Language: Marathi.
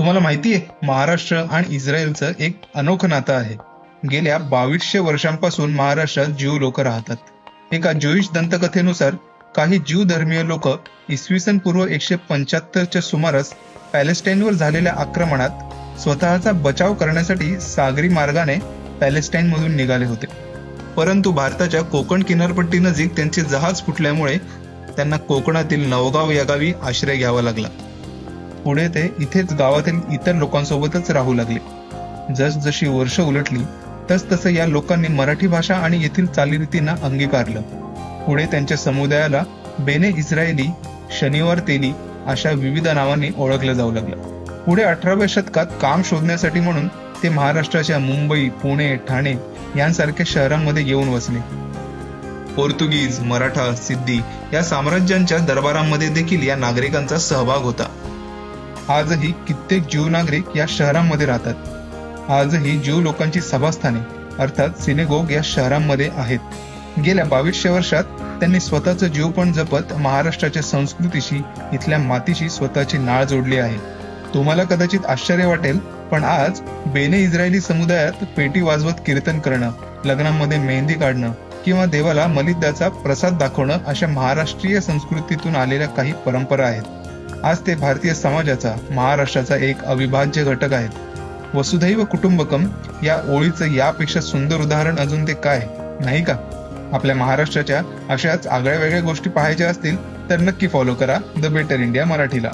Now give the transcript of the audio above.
तुम्हाला माहिती आहे महाराष्ट्र आणि इस्रायलचं एक अनोखं नातं आहे. गेल्या बावीसशे वर्षांपासून महाराष्ट्रात ज्यू लोक राहतात. एका ज्यूइश दंतकथेनुसार काही ज्यू धर्मीय लोक इसवी सन पूर्व एकशे पंच्याहत्तरच्या सुमारास पॅलेस्टाईनवर झालेल्या आक्रमणात स्वतःचा बचाव करण्यासाठी सागरी मार्गाने पॅलेस्टाईनमधून निघाले होते. परंतु भारताच्या कोकण किनारपट्टी नजीक त्यांचे जहाज फुटल्यामुळे त्यांना कोकणातील नवगाव या गावी आश्रय घ्यावा लागला. पुढे ते इथेच गावातील इतर लोकांसोबतच राहू लागले. जसजशी वर्ष उलटली तस तसं या लोकांनी मराठी भाषा आणि येथील चालीरीतींना अंगीकारलं. पुढे त्यांच्या समुदायाला बेने इस्रायली शनिवार तेली अशा विविध नावांनी ओळखलं जाऊ लागलं. पुढे अठराव्या शतकात काम शोधण्यासाठी म्हणून ते महाराष्ट्राच्या मुंबई पुणे ठाणे यांसारख्या शहरांमध्ये येऊन वसले. पोर्तुगीज मराठा सिद्धी या साम्राज्यांच्या दरबारांमध्ये देखील या नागरिकांचा सहभाग होता. आजही कित्येक ज्यू नागरिक या शहरांमध्ये राहतात. आजही ज्यू लोकांची सभास्थाने अर्थात सिनेगोग या शहरांमध्ये आहेत. गेल्या बावीसशे वर्षात त्यांनी स्वतःचं जीवपण जपत महाराष्ट्राच्या संस्कृतीशी इथल्या मातीशी स्वतःची नाळ जोडली आहे. तुम्हाला कदाचित आश्चर्य वाटेल पण आज बेने इस्रायली समुदायात पेटी वाजवत कीर्तन करणं लग्नांमध्ये मेहंदी काढणं किंवा देवाला मलिद्याचा प्रसाद दाखवणं अशा महाराष्ट्रीय संस्कृतीतून आलेल्या काही परंपरा आहेत. आज ते भारतीय समाजाचा महाराष्ट्राचा एक अविभाज्य घटक आहेत. वसुधैव कुटुंबकम या ओळीचं यापेक्षा सुंदर उदाहरण अजून ते काय? नाही का? आपल्या महाराष्ट्राच्या अशाच आगळ्या वेगळ्या गोष्टी पाहायच्या असतील तर नक्की फॉलो करा द बेटर इंडिया मराठीला.